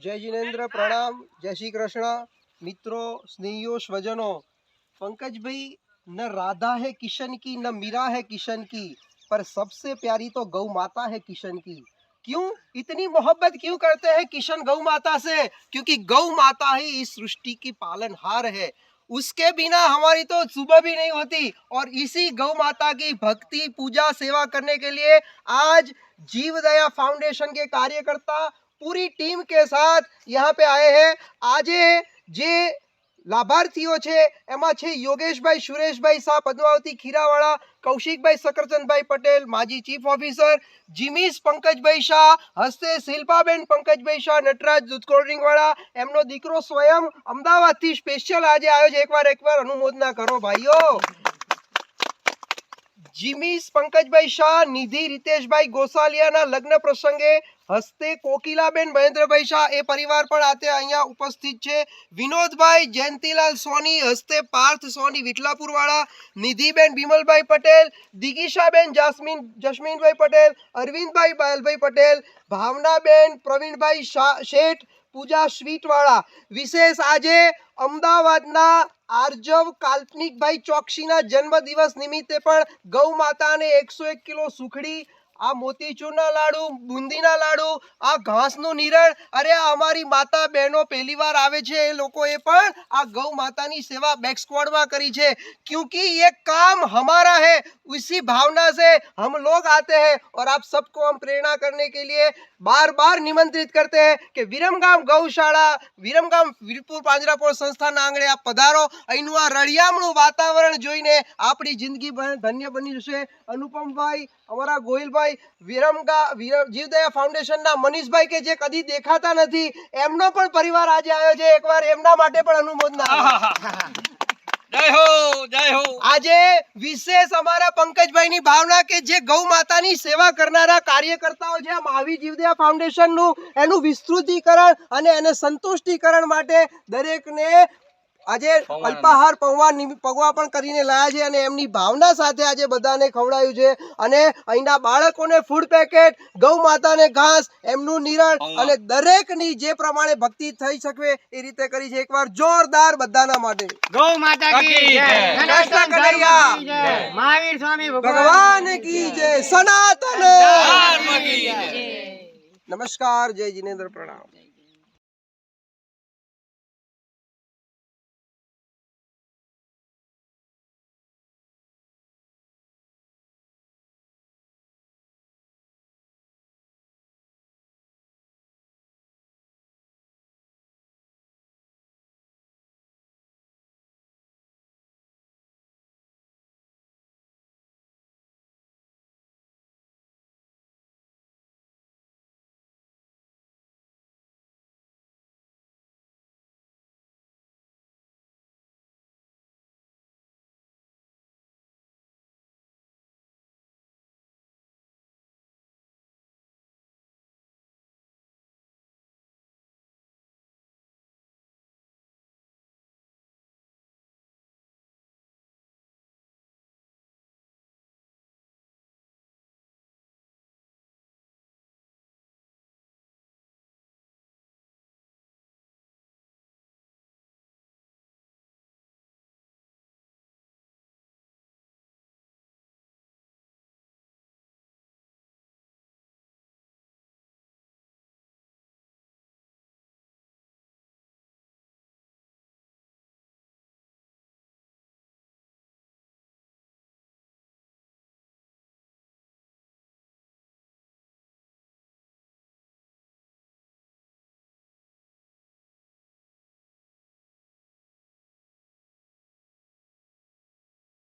જય જિનેન્દ્ર પ્રણામ જય શ્રી કૃષ્ણ મિત્રો સ્નેહીઓ સ્વજનો पंकज न राधा है किशन की न मीरा है किशन की पर सबसे प्यारी तो गौ माता है किशन की क्यों इतनी मोहब्बत क्यों करते हैं किशन गौ माता से क्योंकि गौ माता ही इस सृष्टि की पालनहार है उसके बिना हमारी तो सुबह भी नहीं होती और इसी गौ माता की भक्ति पूजा सेवा करने के लिए आज जीव दया फाउंडेशन के कार्यकर्ता पूरी टीम के साथ यहाँ पे आए हैं આજે જે લાભાર્થીઓ છે એમાં છે યોગેશભાઈ સુરેશભાઈ શાહ પદ્માવતી ખીરાવાળા કૌશિકભાઈ સકરચંદભાઈ પટેલ માજી ચીફ ઓફિસર જીમીસ પંકજભાઈ શાહ હસ્તે શિલ્પાબેન પંકજભાઈ શાહ નટરાજ દૂધ કોલ્ડ ડ્રિંક વાળા એમનો દીકરો સ્વયં અમદાવાદથી સ્પેશિયલ આજે આવ્યો છે એકવાર એકવાર અનુમોદના કરો ભાઈઓ જીમીસ પંકજભાઈ શાહ, નિધિ રીતેશભાઈ ગોસાલિયાના લગ્ન પ્રસંગે હસ્તે કોકિલાબેન મહેન્દ્રભાઈ શાહ એ પરિવાર પણ આતે અહીંયા ઉપસ્થિત છે. વિનોદભાઈ જયંતીલાલ સોની હસ્તે પાર્થ સોની વિઠલાપુરવાળા, નિધિબેન બિમલભાઈ પટેલ, દિગીશાબેન જાસ્મીન, જસ્મીનભાઈ પટેલ, અરવિંદભાઈ બાયલભાઈ પટેલ, ભાવનાબેન પ્રવીણભાઈ શાહ શેઠ પૂજા સ્વીટવાળા. વિશેષ આજે અમદાવાદના આર્જવ કાલ્પનિકભાઈ ચોકસીના જન્મદિવસ નિમિત્તે પણ ગૌ માતાને એકસો એક કિલો સુખડી આ મોતીચૂરના લાડુ બુંદીના લાડુ આ ઘાસનું નિરણ અરે આ અમારી માતા બહેનો પહેલી વાર આવે છે એ લોકોએ પણ આ ગૌ માતાની સેવા બેક સ્ક્વોડમાં કરી છે क्योंकि ये काम हमारा है उसी भावना से हम लोग आते हैं और आप सबको हम प्रेरणा करने के लिए बार बार निमंत्रित करते हैं कि વિરમગામ ગૌશાળા વિરમગામ વીરપુર પાંજરાપોળ સંસ્થાના આંગણે આપ પધારો અહીંનું આ રળિયામણું વાતાવરણ જોઈને આપણી જિંદગી બ- ધન્ય બની જશે અનુપમભાઈ અમારા ગોહિલભાઈ વિરમગા જીવદયા ફાઉન્ડેશનના મનીષભાઈ કે જે કદી દેખાતા નથી એમનો પણ પરિવાર આજે આવ્યો છે એકવાર એમના માટે પણ અનુમોદના જય હો જય હો. આજે વિશેષ અમારા પંકજભાઈની ભાવના કે જે ગૌ માતાની સેવા કરનારા કાર્યકર્તાઓ છે મહાવીર જીવદયા ફાઉન્ડેશનનું એનું વિસ્તૃતીકરણ અને એને સંતુષ્ટીકરણ માટે દરેકને આજે અલ્પાહાર પૌવા પગવા પણ કરીને લાયા છે અને એમની ભાવના સાથે આજે બધાને ખવડાવ્યું છે. અને અહીંના બાળકોને ફૂડ પેકેટ ગૌ માતાને ઘાસ એમનું નિરણ અને દરેકની જે પ્રમાણે ભક્તિ થઈ શકે એ રીતે કરી છે. એકવાર જોરદાર બધાના માટે. ગૌ માતા કી કી જય. જય. સનાતન કૃષ્ણ કનૈયા. મહાવીર સ્વામી ભગવાન. ભગવાન કી જય. સનાતન. ધર્મ કી જય. નમસ્કાર. જય જિનેન્દ્ર પ્રણામ.